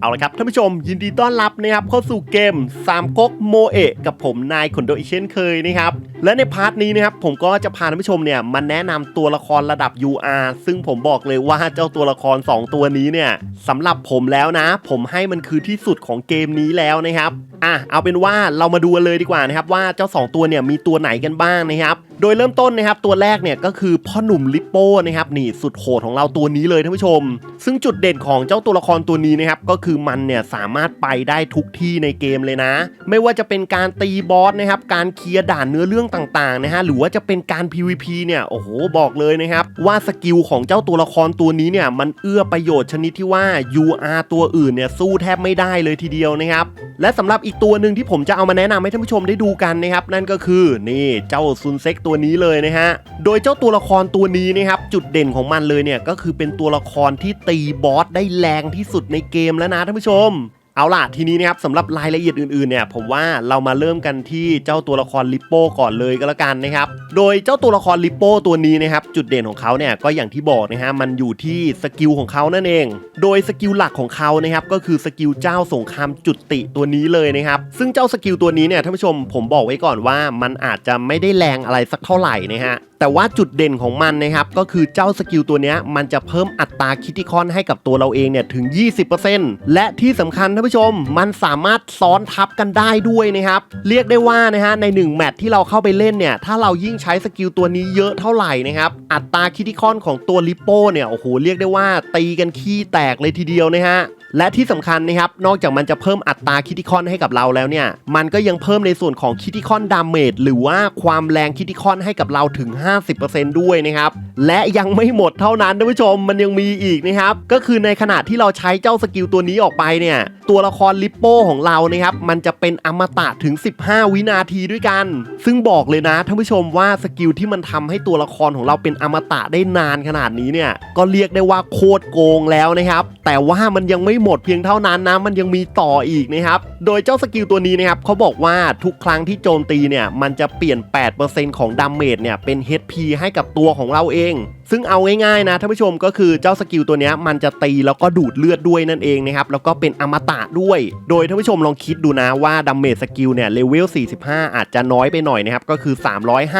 เอาละครับท่านผู้ชมยินดีต้อนรับนะครับเข้าสู่เกมสามก๊กโมเอะกับผมนายขนโดอีกเช่นเคยนะครับและในพาร์ทนี้นะครับผมก็จะพาท่านผู้ชมเนี่ยมาแนะนำตัวละครระดับ UR ซึ่งผมบอกเลยว่าเจ้าตัวละคร 2 ตัวนี้เนี่ยสำหรับผมแล้วนะ ผมให้มันคือที่สุดของเกมนี้แล้วนะครับอะเอาเป็นว่าเรามาดูเลยดีกว่านะครับว่าเจ้า 2 ตัวเนี่ยมีตัวไหนกันบ้างนะครับ โดยเริ่มต้นนะครับตัวแรกเนี่ยก็คือพ่อหนุ่มลิปโป้นะครับนี่สุดโหดของเราตัวนี้เลยท่านผู้ชม ซึ่งจุดเด่นของเจ้าตัวละครตัวนี้นะครับก็คือมันเนี่ยสามารถไปได้ทุกที่ในเกมเลยนะ ไม่ว่าจะเป็นการตีบอสนะครับการเคลียร์ด่านเนื้อเรื่องต่างๆนะฮะหรือว่าจะเป็นการ PVP เนี่ยโอ้โหบอกเลยนะครับว่าสกิลของเจ้าตัวละครตัวนี้เนี่ยมันเอื้อประโยชน์ชนิดที่ว่า UR ตัวอื่นเนี่ยสู้แทบไม่ได้เลยทีเดียวนะครับ และสำหรับอีกตัวหนึ่งที่ผมจะเอามาแนะนำให้ท่านผู้ชมได้ดูกันนะครับ นั่นก็คือนี่เจ้าซุนเซ็กตัวนี้เลยนะฮะ โดยเจ้าตัวละครตัวนี้นะครับ จุดเด่นของมันเลยเนี่ยก็คือเป็นตัวละครที่ตีบอสได้แรงที่สุดในเกมแล้วนะท่านผู้ชม เอาล่ะทีนี้นะครับสำหรับรายละเอียดอื่นๆเนี่ยผมว่าเรามาเริ่มกันที่เจ้าตัวละครลิปโป้ก่อนเลยก็แล้วกันนะครับโดยเจ้าตัวละครลิปโป้ตัวนี้นะครับจุดเด่นของเขาเนี่ยก็อย่างที่บอกนะฮะมันอยู่ที่สกิลของเขานั่นเอง โดยสกิลหลักของเขานะครับก็คือสกิลเจ้าสงครามจุติตัวนี้เลยนะครับซึ่งเจ้าสกิลตัวนี้เนี่ยท่านผู้ชมผมบอกไว้ก่อนว่ามันอาจจะไม่ได้แรงอะไรสักเท่าไหร่นะฮะ แต่ว่าจุดเด่นของมันนะครับก็คือเจ้าสกิลตัวนี้มันจะเพิ่มอัตราคิติคอนให้กับตัวเราเองเนี่ยถึง 20%และที่สำคัญท่านผู้ชม มันสามารถซ้อนทับกันได้ด้วยนะครับเรียกได้ว่านะฮะใน 1 แมตช์ที่เราเข้าไปเล่นเนี่ยถ้าเรายิ่งใช้สกิลตัวนี้เยอะเท่าไหร่นะครับอัตราคิติคอนของตัวลิปโป้เนี่ยโอ้โหเรียกได้ว่าตีกันขี้แตกเลยทีเดียวนะฮะ และที่สำคัญนะครับ นอกจากมันจะเพิ่มอัตราคิติคอนให้กับเราแล้วเนี่ย มันก็ยังเพิ่มในส่วนของคิติคอนดาเมจหรือว่าความแรงคิติคอนให้กับเราถึง 50%ด้วยนะครับ และยังไม่หมดเท่านั้นท่านผู้ชมมันยังมีอีกนะครับ ก็คือในขณะที่เราใช้เจ้าสกิลตัวนี้ออกไปเนี่ย ตัวละครลิปโป้ของเรานะครับ มันจะเป็นอมตะถึง 15 วินาทีด้วยกัน ซึ่งบอกเลยนะท่านผู้ชมว่าสกิลที่มันทำให้ตัวละครของเราเป็นอมตะได้นานขนาดนี้เนี่ย ก็เรียกได้ว่าโคตรโกงแล้วนะครับ แต่ว่ามันยังไม่หมดเพียงเท่านั้นนะมันยังมีต่ออีกนะครับ โดยเจ้าสกิลตัวนี้นะครับเขาบอกว่าทุกครั้งที่โจมตีเนี่ยมันจะเปลี่ยน 8%ของดาเมจเนี่ยเป็น HP ให้กับตัวของเราเอง ซึ่งเอาง่ายๆนะท่านผู้ชมก็คือเจ้าสกิลตัวนี้มันจะตีแล้วก็ดูดเลือดด้วยนั่นเองนะครับแล้วก็เป็นอมตะด้วย โดยท่านผู้ชมลองคิดดูนะว่าดาเมจสกิลเนี่ยเลเวล 45 อาจจะน้อยไปหน่อยนะครับก็คือ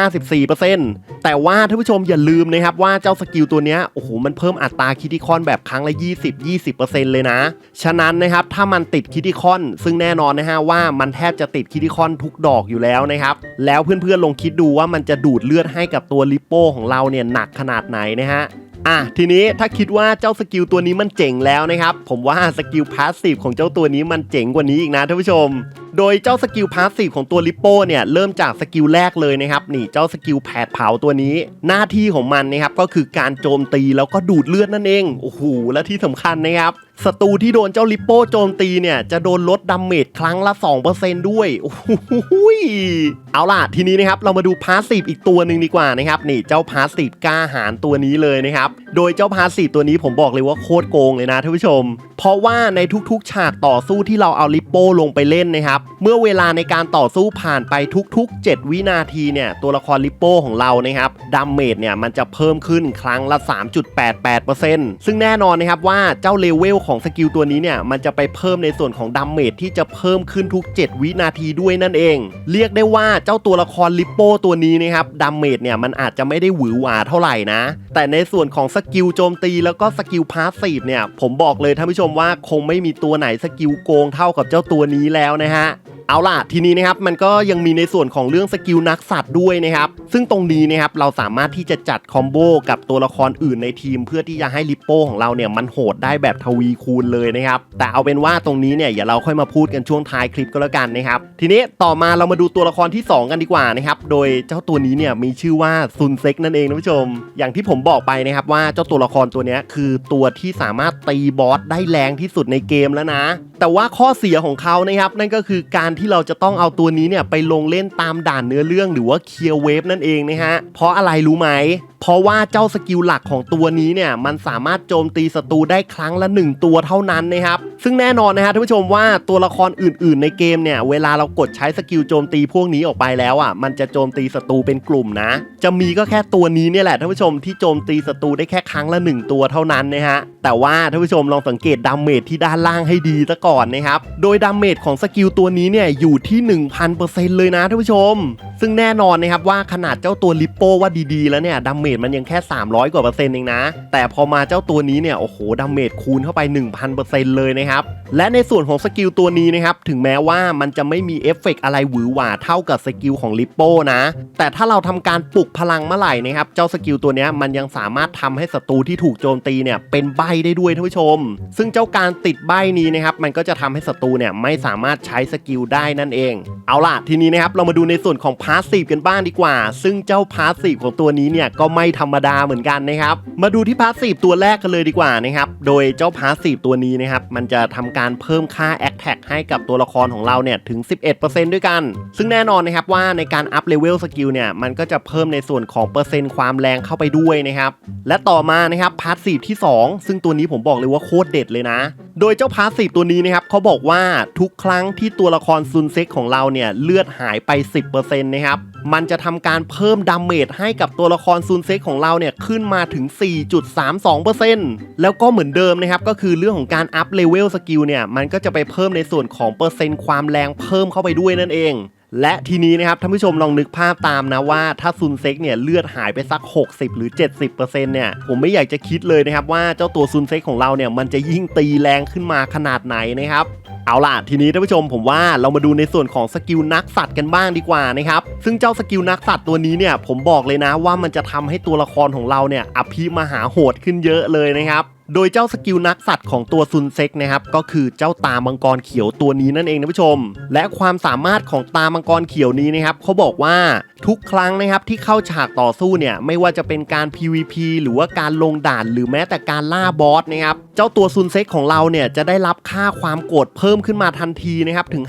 354%แต่ว่าท่านผู้ชมอย่าลืมนะครับว่าเจ้าสกิลตัวนี้โอ้โหมันเพิ่มอัตราคิติคอนแบบครั้งละ 20 20%เลยนะ ฉะนั้นนะครับถ้ามันติดคิติคอน ซึ่งแน่นอนนะฮะว่ามันแทบจะติดคิติคอนทุกดอกอยู่แล้วนะครับแล้วเพื่อนๆลองคิดดูว่ามันจะดูดเลือดให้กับตัวลิปโป้ของเราเนี่ยหนักขนาดไหนนะฮะอะทีนี้ถ้าคิดว่าเจ้าสกิลตัวนี้มันเจ๋งแล้วนะครับ ผมว่าสกิลพาสซีฟของเจ้าตัวนี้มันเจ๋งกว่านี้อีกนะท่านผู้ชม โดยเจ้าสกิลพาสซีฟของตัวลิปโป้เนี่ยเริ่มจากสกิลแรกเลยนะครับนี่เจ้าสกิลแผดเผาตัวนี้ หน้าที่ของมันนะครับก็คือการโจมตีแล้วก็ดูดเลือดนั่นเองโอ้โหและที่สำคัญนะครับศัตรูที่โดนเจ้าลิปโป้โจมตีเนี่ยจะโดนลดดาเมจครั้งละ 2%ด้วยโอ้โหเอาล่ะทีนี้นะครับเรามาดูพาสซีฟอีกตัวหนึ่งดีกว่านะครับนี่เจ้าพาสซีฟกล้าหาญตัวนี้เลยนะครับโดยเจ้าพาสซีฟตัวนี้ผมบอกเลยว่าโคตรโกงเลยนะท่านผู้ชม เพราะว่าในทุกๆ ฉากต่อสู้ที่เราเอาลิปโป้ลงไปเล่นนะครับเมื่อเวลาในการต่อสู้ผ่านไปทุกๆ 7 วินาทีเนี่ยตัวละครลิปโป้ของเรานะครับดาเมจเนี่ยมันจะเพิ่มขึ้นครั้งละ 3.88%ซึ่งแน่นอนนะครับว่าเจ้าเลเวลของสกิลตัวนี้เนี่ยมันจะไปเพิ่มในส่วนของดาเมจที่จะเพิ่มขึ้นทุก 7 วินาทีด้วยนั่นเอง เรียกได้ว่าเจ้าตัวละครลิปโป้ตัวนี้นะครับดาเมจเนี่ยมันอาจจะไม่ได้หวือหวาเท่าไหร่นะ แต่ในส่วนของสกิลโจมตีแล้วก็สกิลพาสซีฟเนี่ยผมบอกเลยท่านผู้ชมว่าคงไม่มีตัวไหนสกิลโกงเท่ากับเจ้าตัวนี้แล้วนะฮะ เอาล่ะทีนี้นะครับมันก็ยังมีในส่วนของเรื่องสกิลนักสัตว์ด้วยนะครับซึ่งตรงนี้นะครับเราสามารถที่จะจัดคอมโบกับตัวละครอื่นในทีม เพื่อที่จะให้ลิปโป้ของเราเนี่ยมันโหดได้แบบทวีคูณเลยนะครับแต่เอาเป็นว่าตรงนี้เนี่ยอย่าเราค่อยมาพูดกันช่วงท้ายคลิปก็แล้วกันนะครับทีนี้ต่อมาเรามาดูตัวละครที่ 2 กันดีกว่านะครับโดยเจ้าตัวนี้เนี่ยมีชื่อว่าซุนเซ็กนั่นเองนะผู้ชม อย่างที่ผมบอกไปนะครับว่าเจ้าตัวละครตัวนี้คือตัวที่สามารถตีบอสได้แรงที่สุดในเกมแล้วนะ แต่ว่าข้อเสียของเขานะครับนั่นก็คือการที่เราจะต้องเอาตัวนี้เนี่ยไปลงเล่นตามด่านเนื้อเรื่องหรือว่าเคลียร์เวฟนั่นเองนะฮะ เพราะอะไรรู้ไหม เพราะว่าเจ้าสกิลหลักของตัวนี้เนี่ยมันสามารถโจมตีศัตรูได้ครั้งละ 1 ตัวเท่านั้นนะครับ ซึ่งแน่นอนนะฮะท่านผู้ชมว่าตัวละครอื่นๆ ในเกมเนี่ยเวลาเรากดใช้สกิลโจมตีพวกนี้ออกไปแล้วอะมันจะโจมตีศัตรูเป็นกลุ่มนะ จะมีก็แค่ตัวนี้เนี่ยแหละท่านผู้ชมที่โจมตีศัตรูได้แค่ครั้งละ 1 ตัวเท่านั้นนะฮะแต่ว่าท่านผู้ชมลองสังเกตดาเมจที่ด้านล่างให้ดีซะก่อนนะครับโดยดาเมจของสกิลตัวนี้เนี่ยอยู่ที่ 1000%เลยนะท่านผู้ชม ซึ่งแน่นอนนะครับว่าขนาดเจ้าตัวลิปโป้ว่าดีๆ แล้วเนี่ยดาเมจมันยังแค่ 300 กว่าเปอร์เซ็นต์เองนะ แต่พอมาเจ้าตัวนี้เนี่ยโอ้โหดาเมจคูณเข้าไป 1000%เลยนะครับและในส่วนของสกิลตัวนี้นะครับถึงแม้ว่ามันจะไม่มีเอฟเฟกต์อะไรหวือหวาเท่ากับสกิลของลิปโป้นะแต่ถ้าเราทำการปลุกพลังเมื่อไหร่นะครับเจ้าสกิลตัวนี้มันยังสามารถทำให้ศัตรูที่ถูกโจมตีเนี่ยเป็นใบได้ด้วยท่านผู้ชม ซึ่งเจ้าการติดใบนี้นะครับมันก็จะทำให้ศัตรูเนี่ยไม่สามารถใช้สกิลได้นั่นเอง เอาล่ะทีนี้นะครับเรามาดูในส่วนของพาสซีฟกันบ้างดีกว่า ซึ่งเจ้าพาสซีฟของตัวนี้เนี่ยก็ไม่ธรรมดาเหมือนกันนะครับ มาดูที่พาสซีฟตัวแรกกันเลยดีกว่านะครับ โดยเจ้าพาสซีฟตัวนี้นะครับมันจะทำการเพิ่มค่าแอคแท็กให้กับตัวละครของเราเนี่ยถึง 11%ด้วยกัน ซึ่งแน่นอนนะครับว่าในการอัพเลเวลสกิลเนี่ยมันก็จะเพิ่มในส่วนของเปอร์เซ็นต์ความแรงเข้าไปด้วยนะครับ และต่อมานะครับพาสซีฟที่ 2 ซึ่งตัวนี้ผมบอกเลยว่าโคตรเด็ดเลยนะโดยเจ้าพาสีตัวนี้นะครับเขาบอกว่าทุกครั้งที่ตัวละครซุนเซ็กของเราเนี่ยเลือดหายไป 10%นะครับมันจะทำการเพิ่มดาเมจให้กับตัวละครซุนเซ็กของเราเนี่ยขึ้นมาถึง 4.32%แล้วก็เหมือนเดิมนะครับก็คือเรื่องของการอัพเลเวลสกิลเนี่ยมันก็จะไปเพิ่มในส่วนของเปอร์เซ็นต์ความแรงเพิ่มเข้าไปด้วยนั่นเอง และทีนี้นะครับท่านผู้ชมลองนึกภาพตามนะว่าถ้าซุนเซ็กเนี่ยเลือดหายไปสัก 60 หรือ 70%เนี่ยผมไม่อยากจะคิดเลยนะครับว่าเจ้าตัวซุนเซ็กของเราเนี่ยมันจะยิ่งตีแรงขึ้นมาขนาดไหนนะครับเอาล่ะทีนี้ท่านผู้ชมผมว่าเรามาดูในส่วนของสกิลนักสัตว์กันบ้างดีกว่านะครับซึ่งเจ้าสกิลนักสัตว์ตัวนี้เนี่ยผมบอกเลยนะว่ามันจะทำให้ตัวละครของเราเนี่ยอภิมหาโหดขึ้นเยอะเลยนะครับ โดยเจ้าสกิลนักสัตว์ของตัวซุนเซ็กนะครับก็คือเจ้าตามังกรเขียวตัวนี้นั่นเองนะผู้ชม และความสามารถของตามังกรเขียวนี้นะครับเขาบอกว่าทุกครั้งนะครับที่เข้าฉากต่อสู้เนี่ยไม่ว่าจะเป็นการ PVP หรือว่าการลงด่านหรือแม้แต่การล่าบอสนะครับเจ้าตัวซุนเซ็กของเราเนี่ยจะได้รับค่าความโกรธเพิ่มขึ้นมาทันทีนะครับถึง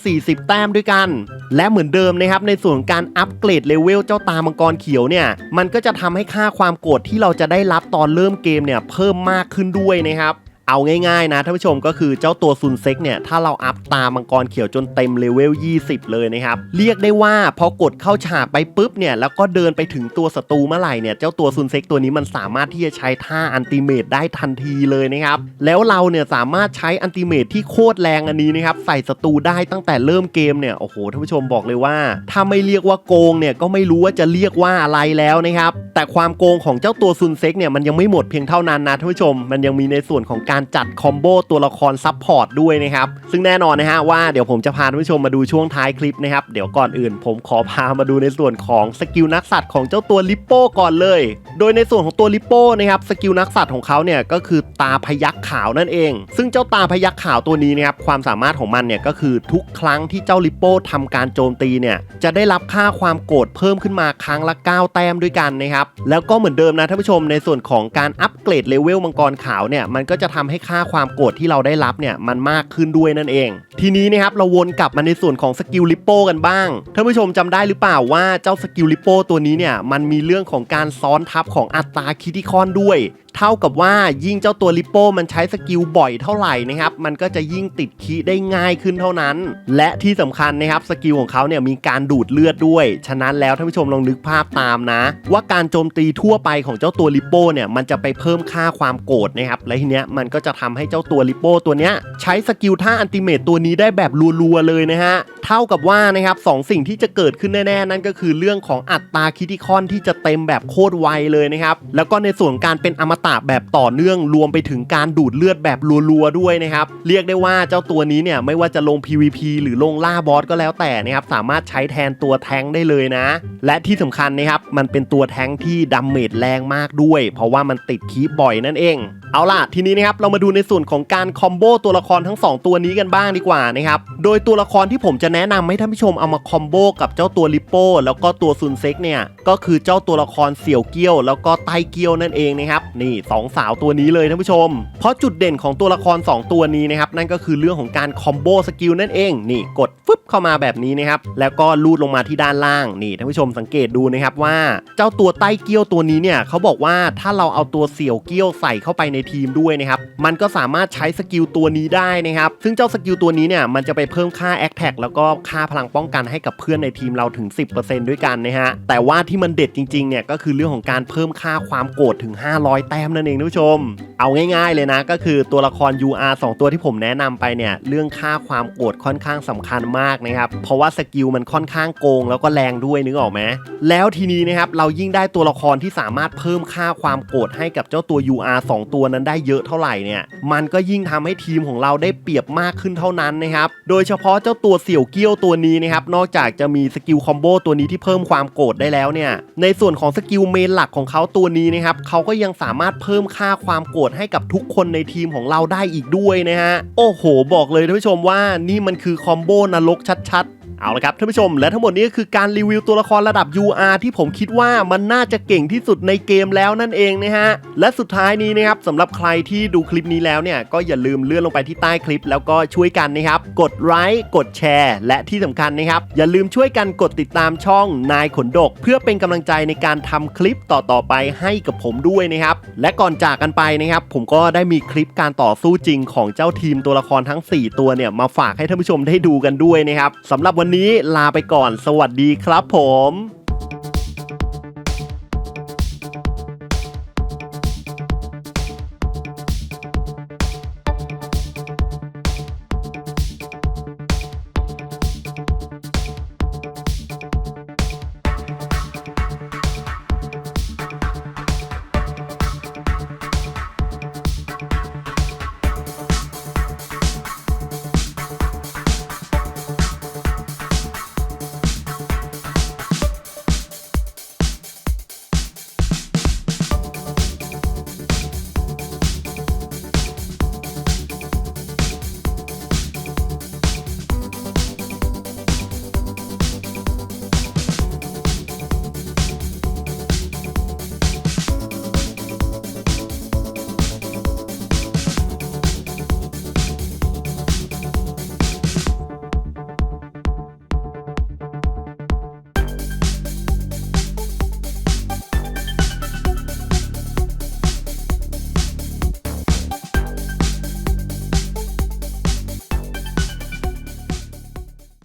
540 แต้มด้วยกัน และเหมือนเดิมนะครับในส่วนการอัปเกรดเลเวลเจ้าตามังกรเขียวเนี่ยมันก็จะทำให้ค่าความโกรธที่เราจะได้รับตอนเริ่มเกมเนี่ยเพิ่มมากขึ้นด้วยนะครับ เอาง่ายๆนะท่านผู้ชมก็คือเจ้าตัวซุนเซ็กเนี่ยถ้าเราอัพตามังกรเขียวจนเต็มเลเวล 20 เลยนะครับ เรียกได้ว่าพอกดเข้าฉากไปปุ๊บเนี่ยแล้วก็เดินไปถึงตัวศัตรูเมื่อไหร่เนี่ยเจ้าตัวซุนเซ็กตัวนี้มันสามารถที่จะใช้ท่าอันติเมตได้ทันทีเลยนะครับแล้วเราเนี่ยสามารถใช้อันติเมตที่โคตรแรงอันนี้นะครับใส่ศัตรูได้ตั้งแต่เริ่มเกมเนี่ยโอ้โหท่านผู้ชมบอกเลยว่า ถ้าไม่เรียกว่าโกงเนี่ยก็ไม่รู้ว่าจะเรียกว่าอะไรแล้วนะครับแต่ความโกงของเจ้าตัวซุนเซ็กเนี่ยมันยังไม่หมดเพียงเท่านั้นนะท่านผู้ชมมันยังมีในส่วนของการจัดคอมโบตัวละครซับพอร์ตด้วยนะครับ ซึ่งแน่นอนนะฮะว่าเดี๋ยวผมจะพาท่านผู้ชมมาดูช่วงท้ายคลิปนะครับ เดี๋ยวก่อนอื่น ผมขอพามาดูในส่วนของสกิลนักสัตว์ของเจ้าตัวลิปโป้ก่อนเลย โดยในส่วนของตัวลิปโป้นะครับสกิลนักสัตว์ของเขาเนี่ยก็คือตาพยักขาวนั่นเอง ซึ่งเจ้าตาพยักขาวตัวนี้นะครับความสามารถของมันเนี่ยก็คือทุกครั้งที่เจ้าลิปโป้ทำการโจมตีเนี่ยจะได้รับค่าความโกรธเพิ่มขึ้นมาครั้งละ 9 แต้มด้วยกันนะครับแล้วก็เหมือนเดิมนะท่านผู้ชมในส่วนของการอัปเกรดเลเวลมังกรขาวเนี่ยมันก็จะทำให้ค่าความโกรธที่เราได้รับเนี่ยมันมากขึ้นด้วยนั่นเอง ทีนี้นะครับเราวนกลับมาในส่วนของสกิลลิปโป้กันบ้างท่านผู้ชมจำได้หรือเปล่าว่าเจ้าสกิลลิปโป้ตัวนี้เนี่ยมันมีเรื่องของการซ้อนทับของอัตราคิติคอนด้วย เท่ากับว่ายิ่งเจ้าตัวลิปโป้มันใช้สกิลบ่อยเท่าไหร่นะครับ มันก็จะยิ่งติดคีได้ง่ายขึ้นเท่านั้น และที่สำคัญนะครับสกิลของเขาเนี่ยมีการดูดเลือดด้วย ฉะนั้นแล้วท่านผู้ชมลองนึกภาพตามนะ ว่าการโจมตีทั่วไปของเจ้าตัวลิปโป้เนี่ยมันจะไปเพิ่มค่าความโกรธนะครับและทีเนี้ยมันก็จะทำให้เจ้าตัวลิปโป้ตัวเนี้ยใช้สกิลท่าอันติเมตตัวนี้ได้แบบรัวๆเลยนะฮะเท่ากับว่านะครับสองสิ่งที่จะเกิดขึ้นแน่ๆนั่นก็คือเรื่องของอัตราคิติคอนที่จะเต็มแบบโคตรไวเลยนะครับแล้วก็ในส่วนการเป็นอมตะแบบต่อเนื่องรวมไปถึงการดูดเลือดแบบรัวๆด้วยนะครับ เรียกได้ว่าเจ้าตัวนี้เนี่ยไม่ว่าจะลง PVP หรือลงล่าบอสก็แล้วแต่นะครับสามารถใช้แทนตัวแทงได้เลยนะ และที่สำคัญนะครับมันเป็นตัวแทงที่ดัมเมจแรงมากด้วย เพราะว่ามันติดคีบบ่อยนั่นเอง เอาล่ะทีนี้นะครับเรามาดูในส่วนของการคอมโบตัวละครทั้ง 2 ตัวนี้กันบ้างดีกว่านะครับโดยตัวละครที่ผมจะแนะนำให้ท่านผู้ชมเอามาคอมโบกับเจ้าตัวลิปโป้แล้วก็ตัวซุนเซ็กเนี่ยก็คือเจ้าตัวละครเสี่ยวเกี้ยว แล้วก็ไตเกี้ยวนั่นเองนะครับนีสองสาวตัวนี้เลยท่านผู้ชม เพราะจุดเด่นของตัวละคร 2 ตัวนี้นะครับนั่นก็คือเรื่องของการคอมโบสกิลนั่นเองนี่กดฟึบเข้ามาแบบนี้นะครับแล้วก็ลูดลงมาที่ด้านล่างนี่ท่านผู้ชมสังเกตดูนะครับว่าเจ้าตัวใต้เกี้ยวตัวนี้เนี่ยเขาบอกว่าถ้าเราเอาตัวเสี่ยวเกี้ยวใส่เข้าไปในทีมด้วยนะครับมันก็สามารถใช้สกิลตัวนี้ได้นะครับซึ่งเจ้าสกิลตัวนี้เนี่ยมันจะไปเพิ่มค่าแอคแท็กแล้วก็ค่าพลังป้องกันให้กับเพื่อนในทีมเราถึง 10%ด้วยกันนะฮะแต่ว่าที่มันเด็ดจริงๆเนี่ยก็คือเรื่องของการเพิ่มค่าความโกรธถึง 500แต้มนั่นเองท่านผู้ชม เอาง่ายๆเลยนะ ก็คือตัวละคร UR 2 ตัวที่ผมแนะนำไปเนี่ยเรื่องค่าความโกรธค่อนข้างสำคัญมากนะครับเพราะว่าสกิลมันค่อนข้างโกงแล้วก็แรงด้วยนึกออกไหมแล้วทีนี้นะครับเรายิ่งได้ตัวละครที่สามารถเพิ่มค่าความโกรธให้กับเจ้าตัว UR 2 ตัวนั้นได้เยอะเท่าไหร่เนี่ยมันก็ยิ่งทำให้ทีมของเราได้เปรียบมากขึ้นเท่านั้นนะครับโดยเฉพาะเจ้าตัวเสี่ยวเกี้ยวตัวนี้นะครับนอกจากจะมีสกิลคอมโบตัวนี้ที่เพิ่มความโกรธได้แล้วเนี่ยในส่วนของสกิลเมนหลักของเขาตัวนี้นะครับเขาก็ยังสามารถเพิ่มค่าความโกรธให้กับทุกคนในทีมของเราได้อีกด้วยนะฮะ โอ้โห บอกเลยท่านผู้ชมว่านี่มันคือคอมโบนรกชัดๆ เอาละครับท่านผู้ชมและทั้งหมดนี้ก็คือการรีวิวตัวละครระดับ UR ที่ผมคิดว่ามันน่าจะเก่งที่สุดในเกมแล้วนั่นเองนะฮะ และสุดท้ายนี้นะครับสำหรับใครที่ดูคลิปนี้แล้วเนี่ย ก็อย่าลืมเลื่อนลงไปที่ใต้คลิป แล้วก็ช่วยกันนะครับ กดไลค์กดแชร์ และที่สำคัญนะครับ อย่าลืมช่วยกันกดติดตามช่องนายขนดก เพื่อเป็นกำลังใจในการทำคลิปต่อๆไปให้กับผมด้วยนะครับและก่อนจากกันไปนะครับผมก็ได้มีคลิปการต่อสู้จริงของเจ้าทีมตัวละครทั้ง 4 ตัวเนี่ยมาฝากให้ท่านผู้ชมได้ดูกันด้วยนะครับสำหรับวันนี้ลาไปก่อน สวัสดีครับผม